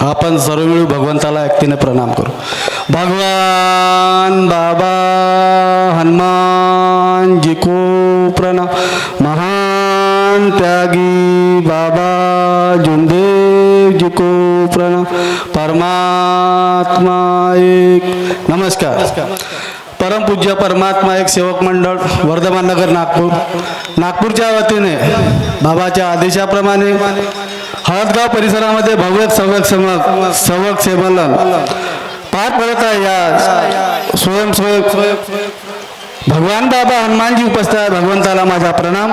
आपण सर्व मिळू भगवंताला एकतीने प्रणाम करू. भगवान बाबा हनुमान जी को प्रणाम. महान त्यागी बाबा जुंदेव जी को प्रणाम. परमात्मा एक नमस्कार. परमपूज्य परमात्मा एक सेवक मंडळ वर्धमान नगर नागपूर. नागपूरच्या वतीने बाबाच्या आदेशाप्रमाणे हळदगाव परिसरामध्ये भव्य सवक समक संवक सेवलन पार पडत आहे या स्वयंसेवक भगवान बाबा हनुमानजी उपस्थित आहे भगवंताला माझा प्रणाम.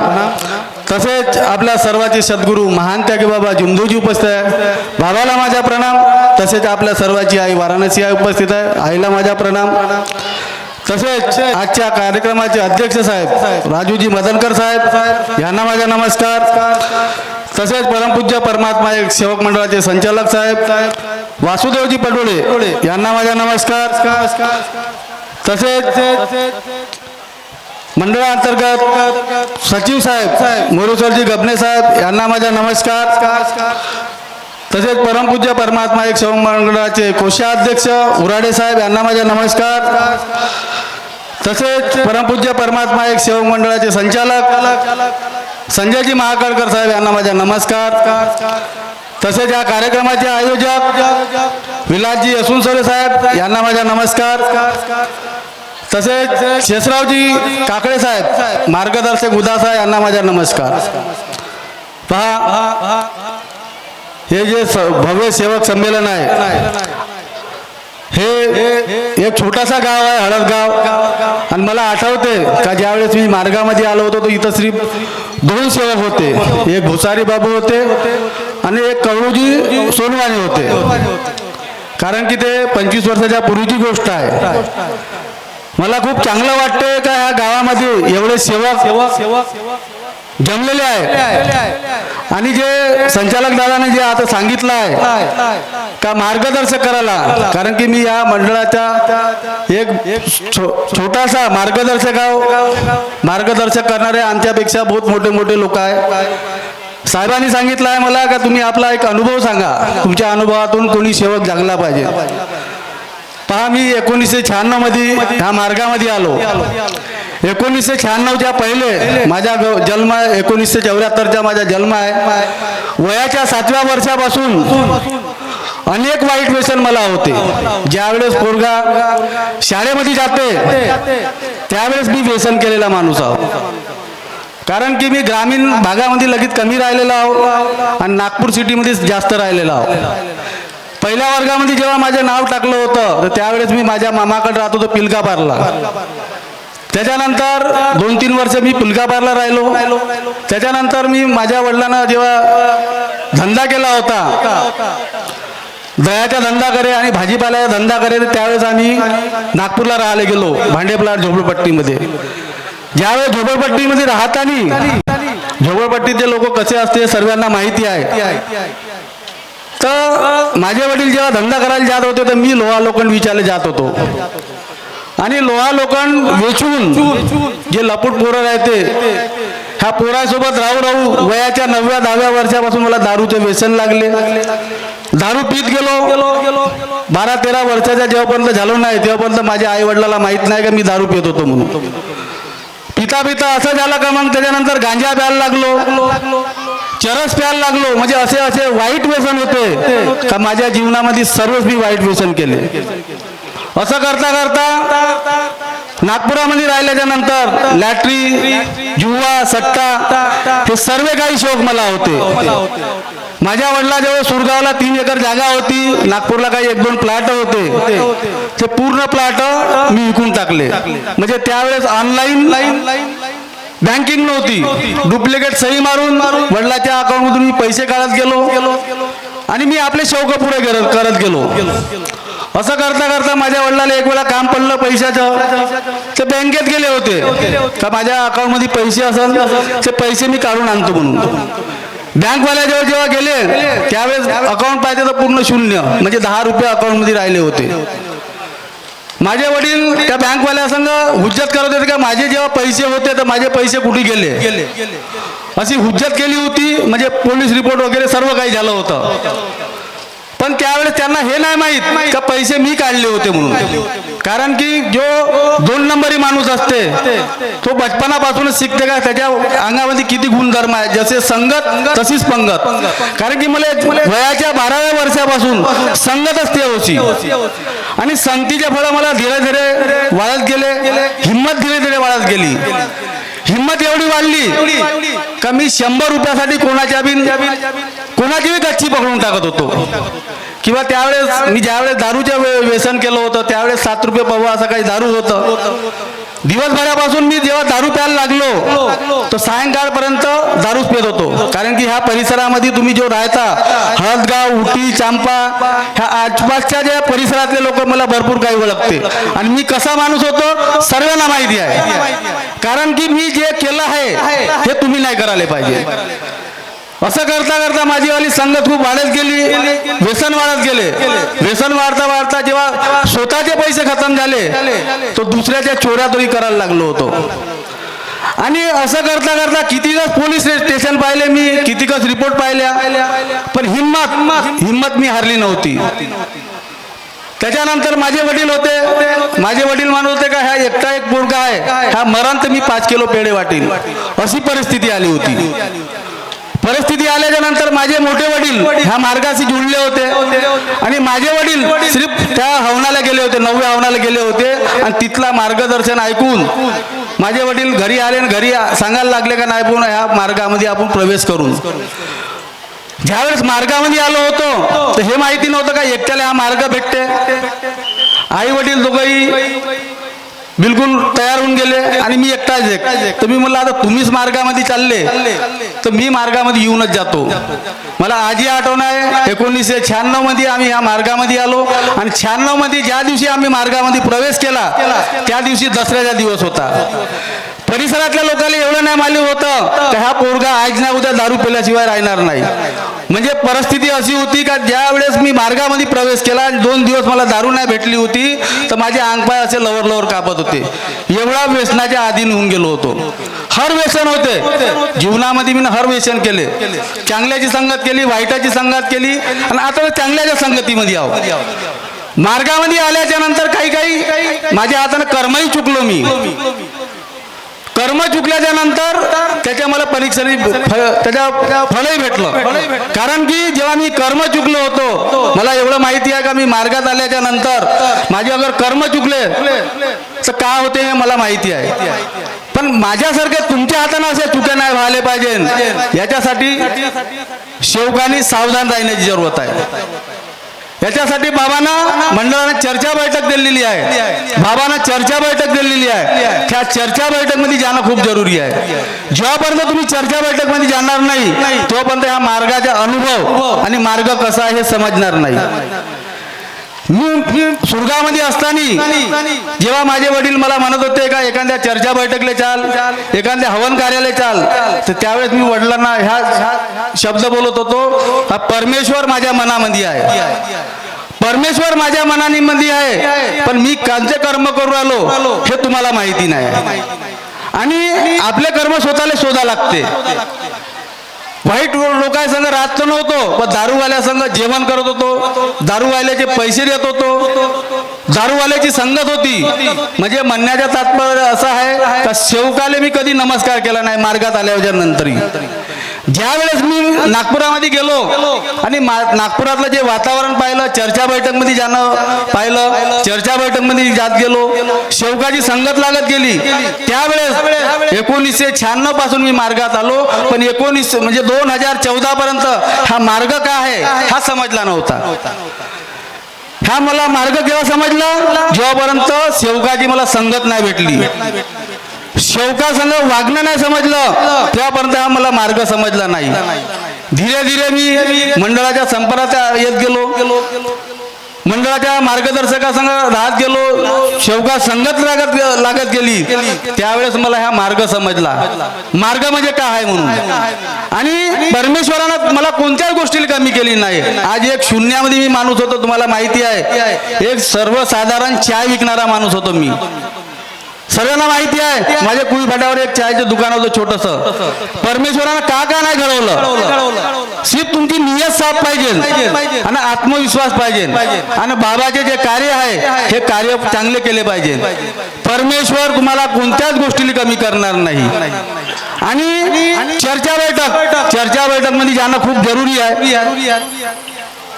तसेच आपल्या सर्वाचे सद्गुरू महान त्यागी बाबा जुंदूजी उपस्थित आहे बाबाला माझा प्रणाम. तसेच आपल्या सर्वाची आई वाराणसी आई उपस्थित आहे. आईला माझा प्रणाम. तसेच आजच्या कार्यक्रमाचे अध्यक्ष साहेब राजूजी मदनकर साहेब यांना माझा नमस्कार. तसेच परमपूज्य परमात्मा एक सेवक मंडळाचे संचालक साहेब वासुदेवजी पटोले यांना माझा नमस्कार. तसेच मंडळांतर्गत सचिव साहेब मोरेश्वरजी गबने साहेब यांना माझा नमस्कार. तसेच परमपूज्य परमात्मा एक सेवक मंडळाचे कोषाध्यक्ष उराडे साहेब यांना माझा नमस्कार. तसेच परमपूज्य परमात्मा एक सेवक मंडळाचे संचालक संजयजी महाकाळकर साहेब यांना माझा नमस्कार. तसेच या कार्यक्रमाचे आयोजक विलासजी असुनसरे साहेब यांना माझा नमस्कार. तसेच शेषरावजी काकडे साहेब मार्गदर्शक उदासा यांना माझा नमस्कार. पहा हे जे स- भव्य सेवक संमेलन आहे हे एक छोटासा गाव आहे हळदगाव आणि मला आठवते का ज्यावेळेस मी मार्गामध्ये आलो होतो तो इथं श्री दोन सेवक होते. एक भुसारी बाबू होते आणि एक कवळूजी सोनवाणी होते. कारण की ते पंचवीस वर्षाच्या पूर्वीची गोष्ट आहे. मला खूप चांगलं वाटतंय का ह्या गावामध्ये एवढे सेवक जमलेले आहेत आणि जे संचालक दादाने जे आता सांगितलं आहे का मार्गदर्शक करायला कारण की मी या मंडळाच्या एक छोटासा मार्गदर्शक आहो. मार्गदर्शक करणारे आमच्यापेक्षा बहुत मोठे मोठे लोक आहे. साहेबांनी सांगितलं आहे मला का तुम्ही आपला एक अनुभव सांगा. तुमच्या अनुभवातून कोणी सेवक जागला पाहिजे. पहा मी एकोणीसशे शहाण्णवमध्ये ह्या मार्गामध्ये आलो. एकोणीसशे शहाण्णवच्या पहिले माझा ग- जन्म एकोणीसशे चौऱ्याहत्तरचा माझा जन्म आहे. वयाच्या सातव्या वर्षापासून अनेक वाईट व्यसन मला होते. ज्यावेळेस पोरगा शाळेमध्ये जाते त्यावेळेस मी व्यसन केलेला माणूस आहो. कारण की मी ग्रामीण भागामध्ये लगेच कमी राहिलेला आहो आणि नागपूर सिटीमध्येच जास्त राहिलेला आहो. पहिल्या वर्गामध्ये जेव्हा माझं नाव टाकलं होतं तर त्यावेळेस मी माझ्या मामाकडे राहत होतो पिलका पारला त्याच्यानंतर दोन तीन वर्ष मी पुलकाबारला राहिलो. त्याच्यानंतर मी माझ्या वडिलांना जेव्हा धंदा केला होता दह्याचा धंदा करे आणि भाजीपाल्याचा धंदा करे त्यावेळेस आम्ही नागपूरला राहायला गेलो भांडेप्लाट झोपडपट्टीमध्ये. ज्यावेळेस झोपडपट्टीमध्ये राहताना झोपडपट्टीचे लोक कसे असते सर्वांना माहिती आहे. तर माझे वडील जेव्हा धंदा करायला जात होते तर मी लोहा लोखंड विचारले जात होतो. आणि लोहा लोखंड वेचून जे लपूट पोरं राहते ह्या पोरासोबत राहू राहू वयाच्या नवव्या दहाव्या वर्षापासून मला दारूचे व्यसन लागले. दारू पीत गेलो. बारा तेरा वर्षाच्या जेव्हापर्यंत झालो नाही तेव्हापर्यंत माझ्या आई वडिलाला माहीत नाही का मी दारू पित होतो म्हणून. पिता पिता असं झालं का मग? त्याच्यानंतर गांजा प्यायला लागलो. चरस प्यायला लागलो. म्हणजे असे असे वाईट व्यसन होते. का माझ्या जीवनामध्ये सर्वच मी वाईट व्यसन केले. असं करता करता नागपुरामध्ये राहिल्याच्या नंतर लॅटरी जुवा सट्टा हे सर्व काही शोक मला होते. माझ्या वडिलाजवळ सुरगावला तीन एकर जागा होती. नागपूरला काही एक दोन प्लॅट होते. ते पूर्ण प्लॅट मी विकून टाकले. म्हणजे त्यावेळेस ऑनलाईन बँकिंग नव्हती. डुप्लिकेट सही मारून वडिलाच्या अकाउंटमधून मी पैसे काढत गेलो. आणि मी आपले शौक पुरे करत करत गेलो. असं करता करता माझ्या वडिलाला एक वेळा काम पडलं पैशाचं. ते बँकेत गेले होते. का माझ्या अकाउंटमध्ये पैसे असेल ते पैसे मी काढून आणतो म्हणून. बँकवाल्या जेव्हा गेले त्यावेळेस अकाउंट पाहिजे तर पूर्ण शून्य म्हणजे दहा रुपये अकाउंटमध्ये राहिले होते. माझे वडील त्या बँकवाल्या संघ हुज्जत करत होते का माझे जेव्हा पैसे होते तर माझे पैसे कुठे गेले? अशी हुज्जत केली होती म्हणजे पोलीस रिपोर्ट वगैरे सर्व काही झालं होतं. पण त्यावेळेस त्यांना हे नाही माहीत का पैसे मी काढले होते म्हणून. कारण की जो दोन नंबरी माणूस असते तो बचपनापासूनच शिकते का त्याच्या अंगामध्ये किती गुणधर्म आहे? जसे संगत तशीच पंगत. कारण की मला वयाच्या बाराव्या वर्षापासून संगत असते होती. आणि संगतीच्या फळ मला धीरे धीरे वाढत गेले हिंमत धीरे धीरे वाढत गेली. हिंमत एवढी वाढली का मी शंभर रुपयासाठी कोणाच्या बिन कोणाची बी गच्ची पकडून टाकत होतो. किंवा त्यावेळेस मी ज्यावेळेस दारूच्या व्यसन केलं होतं त्यावेळेस सात रुपये पवा असं काही दारू होतं. दिवसभरापासून मी जेव्हा दारू प्यायला लागलो तर सायंकाळपर्यंत दारूच पित होतो. कारण की ह्या परिसरामध्ये तुम्ही जो राहता हळदगाव उटी चांपा ह्या आसपासच्या ज्या परिसरातले लोक मला भरपूर काही ओळखते. आणि मी कसा माणूस होतो? सर्वांना माहिती आहे. कारण की मी जे केलं आहे हे तुम्ही नाही करायला पाहिजे. असं करता करता माझीवाली संगत खूप वाढत गेली. व्यसन वाढत गेले. व्यसन वाढता वाढता जेव्हा स्वतःचे पैसे खतम झाले तो दुसऱ्याच्या चोऱ्यातही करायला लागलो होतो. आणि असं करता करता कितीकच पोलीस स्टेशन पाहिले मी कितीकच रिपोर्ट पाहिल्या. पण हिंमत हिंमत मी हारली नव्हती. त्याच्यानंतर माझे वडील होते. माझे वडील म्हणत होते का ह्या एकटा एक पोरगा आहे. हा मरण तर मी पाच किलो पेढे वाटील. अशी परिस्थिती आली होती. परिस्थिती आल्याच्यानंतर माझे मोठे वडील ह्या मार्गाशी जुळले होते. आणि माझे वडील सिर्फ त्या हवनाला गेले होते नवव्या हवनाला गेले होते. आणि तिथला मार्गदर्शन ऐकून माझे वडील घरी आले आणि घरी सांगायला लागले का नाही पण ह्या मार्गामध्ये आपण प्रवेश करून. ज्यावेळेस मार्गामध्ये आलो होतो तर हे माहिती नव्हतं का एकट्याला हा मार्ग भेटते. आई वडील दोघंही बिलकुल तयार होऊन गेले आणि मी एकटाच एक तर मी म्हणलं आता तुम्हीच मार्गामध्ये चालले. तर मी मार्गामध्ये येऊनच जातो. मला आजही आठवण आहे एकोणीसशे शहाण्णवमध्ये आम्ही या मार्गामध्ये आलो आणि शहाण्णवमध्ये ज्या दिवशी आम्ही मार्गामध्ये प्रवेश केला त्या दिवशी दसऱ्याचा दिवस होता. परिसरातल्या लोकांना एवढं नाही मालूम होतं तर हा पोरगा आज नाही उद्या दारू पिल्याशिवाय राहणार नाही. म्हणजे परिस्थिती अशी होती का ज्या वेळेस मी मार्गामध्ये प्रवेश केला आणि दोन दिवस मला दारू नाही भेटली होती तर माझे अंगपाय असे लवर लवर कापत होते. एवढा व्यसनाच्या अधीन होऊन गेलो होतो. हर व्यसन होते. जीवनामध्ये मी हर व्यसन केले. चांगल्याची संगत केली वाईटाची संगत केली आणि आता चांगल्याच्या संगतीमध्ये आहो. मार्गामध्ये आल्याच्यानंतर काही काही माझ्या हाताने कर्मही चुकलो मी. कर्म चुकल्याच्या नंतर त्याच्या मला परीक्षेने फळ- त्याच्या फळही भेटलं. कारण की जेव्हा मी कर्म चुकलो होतो मला एवढं माहिती आहे का मी मार्गात आल्याच्यानंतर माझे अगर कर्म चुकले तर का होते हे मला माहिती आहे. पण माझ्यासारखे तुमच्या हाताने असे चुक्या नाही व्हायला पाहिजे याच्यासाठी शेवकांनी सावधान राहण्याची जरूरत आहे. याच्यासाठी बाबांना मंडळाने चर्चा बैठक दिलेली आहे. बाबांना चर्चा बैठक दिलेली आहे. त्या चर्चा बैठकमध्ये जाणं खूप जरुरी आहे. जेव्हापर्यंत तुम्ही चर्चा बैठकमध्ये जाणार नाही तोपर्यंत ह्या मार्गाचा अनुभव. आणि मार्ग कसा आहे हे समजणार नाही. मी सुरगामध्ये असताना जेव्हा माझे वडील मला म्हणत होते का एखाद्या चर्चा बैठकले चाल एखाद्या हवन कार्यालय चाल. तर त्यावेळेस मी वडिलांना ह्या शब्द बोलत होतो हा परमेश्वर माझ्या मनामध्ये आहे. परमेश्वर माझ्या मनाने मध्ये आहे पण मी कांचे कर्म करू आलो हे तुम्हाला माहिती नाही. आणि आपले कर्म स्वतःला शोधा लागते. वाईट लोकांसंग राहत नव्हतो पण दारूवाल्या संघ जेवण करत होतो. दारूवाल्याचे पैसे देत होतो. दारूवाल्याची संगत होती. म्हणजे म्हणण्याचा तात्पर्य असं आहे का शेवकाले मी कधी नमस्कार केला नाही मार्गात आल्याच्या नंतरही ज्या वेळेस मी नागपुरामध्ये गेलो आणि नागपुरातलं जे वातावरण पाहिलं चर्चा बैठकमध्ये जाणं पाहिलं चर्चा बैठकमध्ये जात गेलो शेवकाची संगत लागत गेली. त्यावेळेस एकोणीसशे शहाण्णवपासून मी मार्गात आलो पण एकोणीस म्हणजे दोन हजार चौदा पर्यंत हा मार्ग काय आहे हा समजला नव्हता. हा मला मार्ग केव्हा समजला? जेव्हापर्यंत शेवकाची मला संगत नाही भेटली. शेवकासनं वागणं नाही समजलं त्यापर्यंत हा मला मार्ग समजला नाही. धीरे धीरे मी मंडळाच्या संपर्कात येत गेलो. मंडळाच्या मार्गदर्शकासंग राहत गेलो. शेवका संगत लागत लागत गेली. त्यावेळेस मला हा मार्ग समजला. मार्ग म्हणजे काय आहे म्हणून? आणि परमेश्वरानं मला कोणत्याच गोष्टीला कमी केली नाही. आज एक शून्यामध्ये मी माणूस होतो तुम्हाला माहिती आहे. एक सर्वसाधारण चाय विकणारा माणूस होतो मी. सर्वांना माहिती आहे. माझ्या फाट्यावर एक चहाचं दुकान होतं छोटस. परमेश्वरानं का का नाही घडवलं? सिर्फ तुमची नियत साफ पाहिजे. आणि आत्मविश्वास पाहिजे. आणि बाबाचे जे कार्य आहे हे कार्य चांगले केले पाहिजे. परमेश्वर तुम्हाला कोणत्याच गोष्टीला कमी करणार नाही. आणि चर्चा बैठक. चर्चा बैठक. मध्ये जाणं खूप जरुरी आहे.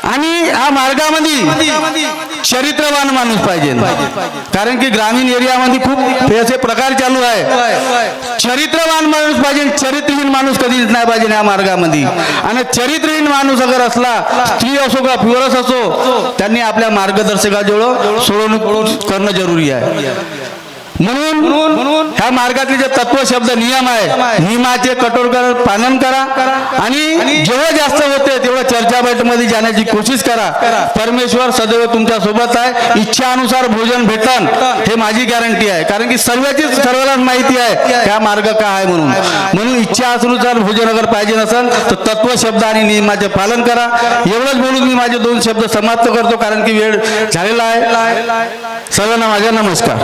आणि ह्या मार्गामध्ये चरित्रवान माणूस पाहिजे. कारण की ग्रामीण एरियामध्ये खूप असे प्रकार चालू आहे. चरित्रवान माणूस पाहिजे चरित्रहीन माणूस कधीच नाही पाहिजे या मार्गामध्ये. आणि चरित्रहीन माणूस अगर असला स्त्री असो का पुरुष असो त्यांनी आपल्या मार्गदर्शकाजवळ सोडवणूक करणं जरुरी आहे. म्हणून म्हणून ह्या मार्गातले जे तत्व शब्द नियम आहे नियमाचे कठोर पालन करा. आणि जेवढं जास्त होते तेवढं चर्चा बैठकमध्ये जाण्याची कोशिश करा. परमेश्वर सदैव तुमच्यासोबत आहे. इच्छानुसार भोजन भेटन. हे माझी गॅरंटी आहे. कारण की सर्वांचीच सर्वांना माहिती आहे ह्या मार्ग काय आहे म्हणून. म्हणून. इच्छानुसार भोजन अगर पाहिजे नसेल तर तत्व शब्द आणि नियमाचे पालन करा. एवढंच बोलून मी माझे दोन शब्द समाप्त करतो कारण की वेळ झालेला आहे. सर्वांना माझा नमस्कार.